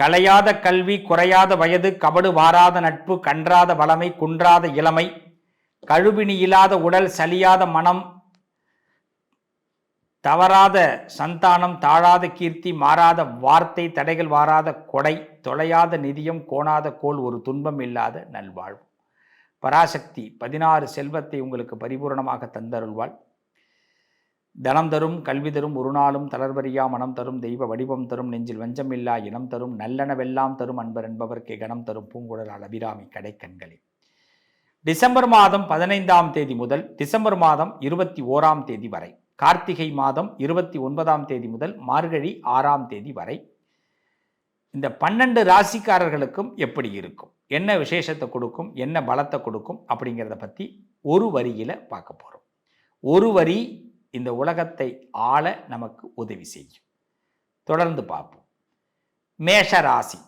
கலையாத கல்வி குறையாத வயது கபடு வாராத நட்பு கன்றாத வளமை குன்றாத இளமை கழுவினி இல்லாத உடல் சலியாத மனம் தவறாத சந்தானம் தாழாத கீர்த்தி மாறாத வார்த்தை தடைகள் வாராத கொடை தொலையாத நிதியம் கோணாத கோல் ஒரு துன்பம் இல்லாத நல்வாழ்வு. பராசக்தி பதினாறு செல்வத்தை உங்களுக்கு பரிபூரணமாக தந்தருள்வாள். தனம் தரும் கல்வி தரும் ஒரு நாளும் தளர்வரியா மனம் தரும் தெய்வ வடிவம் தரும் நெஞ்சில் வஞ்சமில்லா இனம் தரும் நல்லனவெல்லாம் தரும் அன்பர் என்பவர்க்கு கணம் தரும் பூங்குழல் அபிராமி கடைக்கண்களே. டிசம்பர் மாதம் பதினைந்தாம் தேதி முதல் டிசம்பர் மாதம் இருபத்தி ஓராம் தேதி வரை கார்த்திகை மாதம் இருபத்தி ஒன்பதாம் தேதி முதல் மார்கழி ஆறாம் தேதி வரை இந்த பன்னெண்டு ராசிக்காரர்களுக்கும் எப்படி இருக்கும்? என்ன விசேஷத்தை கொடுக்கும்? என்ன பலத்தை கொடுக்கும்? அப்படிங்கிறத பற்றி ஒரு வரியில் பார்க்க போகிறோம் ஒரு வரி இந்த உலகத்தை ஆள நமக்கு உதவி செய்யும். தொடர்ந்து பார்ப்போம். மேஷ ராசி.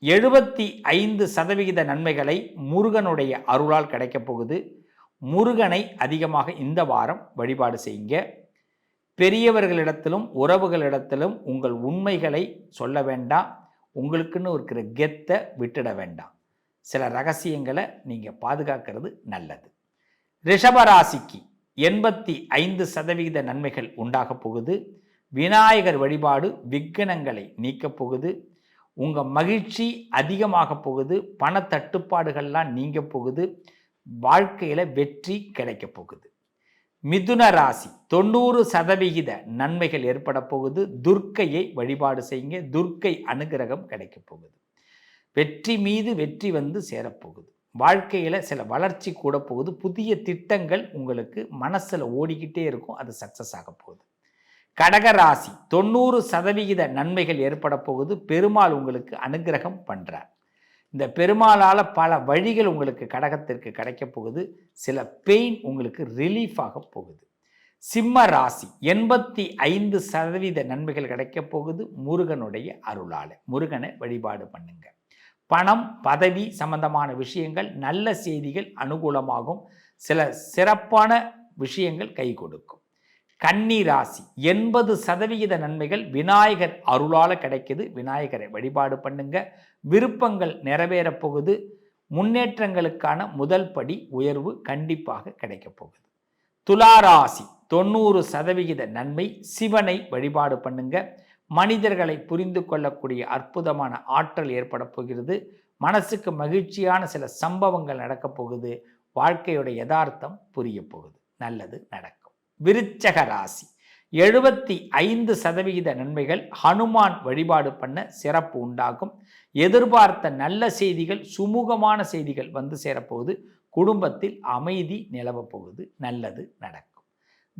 எழுபத்தி ஐந்து சதவிகித நன்மைகளை முருகனுடைய அருளால் கிடைக்கப் போகுது. முருகனை அதிகமாக இந்த வாரம் வழிபாடு செய்யுங்க. பெரியவர்களிடத்திலும் உறவுகளிடத்திலும் உங்கள் உண்மைகளை சொல்ல வேண்டாம். உங்களுக்குன்னு இருக்கிற கெத்தை விட்டுட வேண்டாம். சில ரகசியங்களை நீங்கள் பாதுகாக்கிறது நல்லது. ரிஷபராசிக்கு எண்பத்தி ஐந்து சதவிகித நன்மைகள் உண்டாகப் போகுது. விநாயகர் வழிபாடு விக்கனங்களை நீக்கப் போகுது. உங்கள் மகிழ்ச்சி அதிகமாக போகுது. பண தட்டுப்பாடுகள்லாம் நீங்க போகுது. வாழ்க்கையில் வெற்றி கிடைக்கப் போகுது. மிதுன ராசி தொண்ணூறு சதவிகித நன்மைகள் ஏற்பட போகுது. துர்க்கையை வழிபாடு செய்யுங்க. துர்க்கை அனுகிரகம் கிடைக்கப் போகுது. வெற்றி மீது வெற்றி வந்து சேரப்போகுது வாழ்க்கையில் சில வளர்ச்சி கூட போகுது. புதிய திட்டங்கள் உங்களுக்கு மனசில் ஓடிக்கிட்டே இருக்கும். அது சக்ஸஸ் ஆக போகுது. கடகராசி தொண்ணூறு சதவிகித நன்மைகள் ஏற்பட போகுது. பெருமாள் உங்களுக்கு அனுகிரகம் பண்ணுறார் இந்த பெருமாளால் பல வழிகள் உங்களுக்கு கடகத்திற்கு கிடைக்க போகுது. சில பெயின் உங்களுக்கு ரிலீஃப் ஆக போகுது. சிம்ம ராசி எண்பத்தி ஐந்து சதவீத நன்மைகள் கிடைக்க போகுது. முருகனுடைய அருளால். முருகனை வழிபாடு பண்ணுங்கள் பணம் பதவி சம்பந்தமான விஷயங்கள் நல்ல செய்திகள் அனுகூலமாகும். சில சிறப்பான விஷயங்கள் கை கொடுக்கும். கன்னி ராசி எண்பது சதவிகித நன்மைகள் விநாயகர் அருளால் கிடைக்குது. விநாயகரை வழிபாடு பண்ணுங்க. விருப்பங்கள் நிறைவேறப் போகுது. முன்னேற்றங்களுக்கான முதல் படி உயர்வு கண்டிப்பாக கிடைக்கப் போகுது. துளாராசி தொண்ணூறு சதவிகித நன்மை சிவனை வழிபாடு பண்ணுங்க. மனிதர்களை புரிந்து கொள்ளக்கூடிய அற்புதமான ஆற்றல் ஏற்பட போகிறது. மனசுக்கு மகிழ்ச்சியான சில சம்பவங்கள் நடக்கப் போகுது. வாழ்க்கையோட யதார்த்தம் புரிய போகுது. நல்லது நடக்கும். விருச்சக ராசி. எழுபத்தி ஐந்து சதவிகித நன்மைகள் ஹனுமான் வழிபாடு பண்ண சிறப்பு உண்டாகும். எதிர்பார்த்த நல்ல செய்திகள் சுமூகமான செய்திகள் வந்து சேரப்போகுது குடும்பத்தில் அமைதி நிலவப் போகுது. நல்லது நடக்கும்.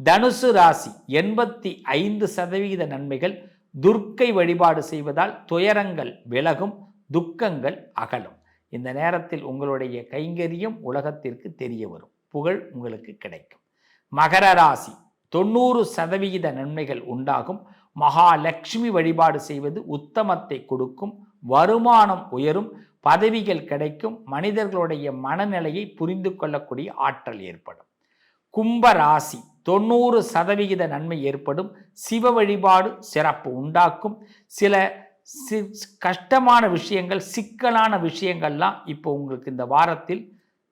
தனுசு ராசி. எண்பத்தி ஐந்து சதவிகித நன்மைகள் துர்க்கை வழிபாடு செய்வதால் துயரங்கள் விலகும் துக்கங்கள் அகலும். இந்த நேரத்தில் உங்களுடைய கைங்கரியம் உலகத்திற்கு தெரிய வரும். புகழ் உங்களுக்கு கிடைக்கும். மகர ராசி தொண்ணூறு சதவிகித நன்மைகள் உண்டாகும். மகாலட்சுமி வழிபாடு செய்வது உத்தமத்தை கொடுக்கும். வருமானம் உயரும் பதவிகள் கிடைக்கும். மனிதர்களுடைய மனநிலையை புரிந்து கொள்ளக்கூடிய ஆற்றல் ஏற்படும். கும்ப ராசி தொண்ணூறு சதவிகித நன்மை ஏற்படும் சிவ வழிபாடு சிறப்பு உண்டாக்கும். சில சி கஷ்டமான விஷயங்கள் சிக்கலான விஷயங்கள்லாம் இப்போ உங்களுக்கு இந்த வாரத்தில்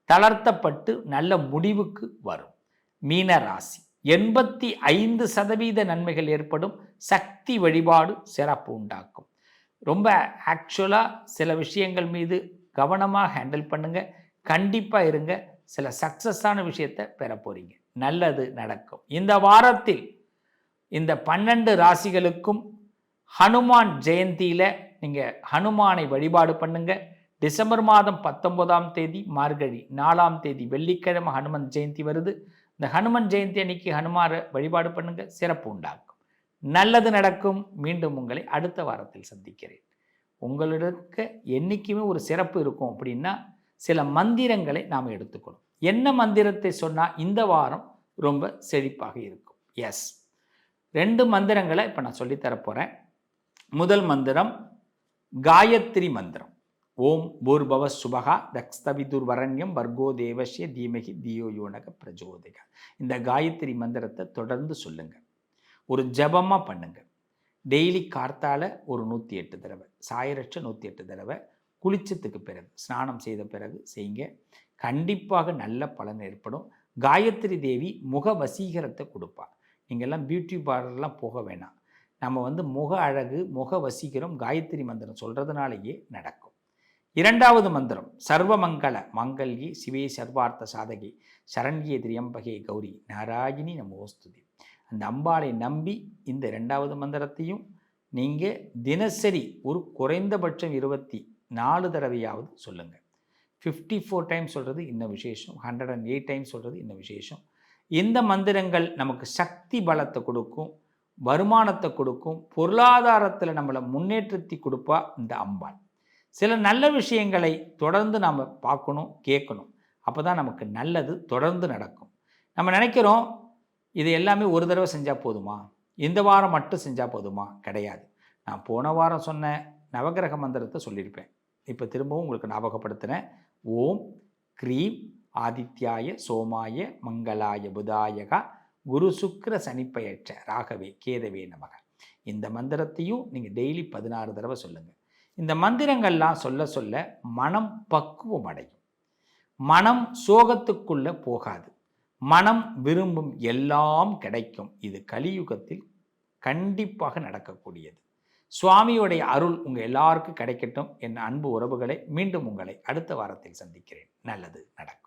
தளர்த்தப்பட்டு நல்ல முடிவுக்கு வரும். மீன ராசி. எண்பத்தி ஐந்து சதவீத நன்மைகள் ஏற்படும் சக்தி வழிபாடு சிறப்பு உண்டாக்கும். ரொம்ப ஆக்சுவலாக சில விஷயங்கள் மீது கவனமாக ஹேண்டில் பண்ணுங்கள் கண்டிப்பாக இருங்க. சில சக்ஸஸான விஷயத்தை பெற போகிறீங்க நல்லது நடக்கும். இந்த வாரத்தில் இந்த பன்னெண்டு ராசிகளுக்கும் ஹனுமான் ஜெயந்தியில் நீங்கள் ஹனுமானை வழிபாடு பண்ணுங்க. டிசம்பர் மாதம் பத்தொன்பதாம் தேதி மார்கழி நாலாம் தேதி வெள்ளிக்கிழமை ஹனுமன் ஜெயந்தி வருது. இந்த ஹனுமன் ஜெயந்தி அன்னைக்கு ஹனுமாரை வழிபாடு பண்ணுங்க. சிறப்பு உண்டாக்கும் நல்லது நடக்கும். மீண்டும் உங்களை அடுத்த வாரத்தில் சந்திக்கிறேன். உங்களுக்கு என்றைக்குமே ஒரு சிறப்பு இருக்கும் அப்படின்னா சில மந்திரங்களை நாம் எடுத்துக்கணும். என்ன மந்திரத்தை சொன்னால் இந்த வாரம் ரொம்ப செழிப்பாக இருக்கும். எஸ் ரெண்டு மந்திரங்களை இப்போ நான் சொல்லித்தரப்போகிறேன் முதல் மந்திரம் காயத்ரி மந்திரம். ஓம் பூர்பவ சுபகா தக்ஸ்தவிதுர் வரண்யம் வர்கோ தேவஸ்ய தீமகி தியோ யோனக பிரஜோதிக இந்த காயத்ரி மந்திரத்தை தொடர்ந்து சொல்லுங்க. ஒரு ஜபமாக பண்ணுங்க. டெய்லி கார்த்தால ஒரு நூற்றி எட்டு தடவை சாயரட்ச நூற்றி எட்டு தடவை குளிச்சத்துக்கு பிறகு ஸ்நானம் செய்த பிறகு செய்யுங்க. கண்டிப்பாக நல்ல பலன் ஏற்படும். காயத்ரி தேவி முக வசீகரத்தை கொடுப்பா. நீங்கள்லாம் பியூட்டி பார்லர்லாம் போக வேணாம். நம்ம வந்து முக அழகு முக வசீகரம் காயத்ரி மந்திரம் சொல்கிறதுனாலேயே நடக்கும். இரண்டாவது மந்திரம் சர்வமங்கள மங்கல்கி சிவே சர்வார்த்த சாதகி சரண்யே திரியம்பகே கௌரி நாராயணி நமோஸ்துதி. அந்த அம்பாளை நம்பி இந்த ரெண்டாவது மந்திரத்தையும் நீங்கள் தினசரி ஒரு குறைந்தபட்சம் இருபத்தி நாலு தடவையாவது சொல்லுங்கள் ஃபிஃப்டி ஃபோர் டைம்ஸ் சொல்கிறது இன்னும் விசேஷம் ஹண்ட்ரட் அண்ட் எயிட் டைம்ஸ் சொல்கிறது இன்னும் விசேஷம். இந்த மந்திரங்கள் நமக்கு சக்தி பலத்தை கொடுக்கும் வருமானத்தை கொடுக்கும் பொருளாதாரத்தில் நம்மளை முன்னேற்றத்தை கொடுப்பா இந்த அம்பாள். சில நல்ல விஷயங்களை தொடர்ந்து நாம் பார்க்கணும் கேட்கணும். அப்போ தான் நமக்கு நல்லது தொடர்ந்து நடக்கும். நம்ம நினைக்கிறோம் இது எல்லாமே ஒரு தடவை செஞ்சால் போதுமா? இந்த வாரம் மட்டும் செஞ்சால் போதுமா? கிடையாது. நான் போன வாரம் சொன்ன நவகிரக மந்திரத்தை சொல்லியிருப்பேன். இப்போ திரும்பவும் உங்களுக்கு ஞாபகப்படுத்துகிறேன் ஓம் க்ரீம் ஆதித்யாய சோமாய மங்களாய புதாயகா குரு சுக்கர சனிப்பெயற்ற ராகவே கேதவே நமக. இந்த மந்திரத்தையும் நீங்கள் டெய்லி பதினாறு தடவை சொல்லுங்கள் இந்த மந்திரங்கள்லாம் சொல்ல சொல்ல மனம் பக்குவம் அடையும். மனம் சோகத்துக்குள்ளே போகாது. மனம் விரும்பும் எல்லாம் கிடைக்கும். இது கலியுகத்தில் கண்டிப்பாக நடக்கக்கூடியது. சுவாமியுடைய அருள் உங்கள் எல்லாருக்கும் கிடைக்கட்டும். என் அன்பு உறவுகளை மீண்டும் உங்களை அடுத்த வாரத்தில் சந்திக்கிறேன். நல்லது. நடக்கும்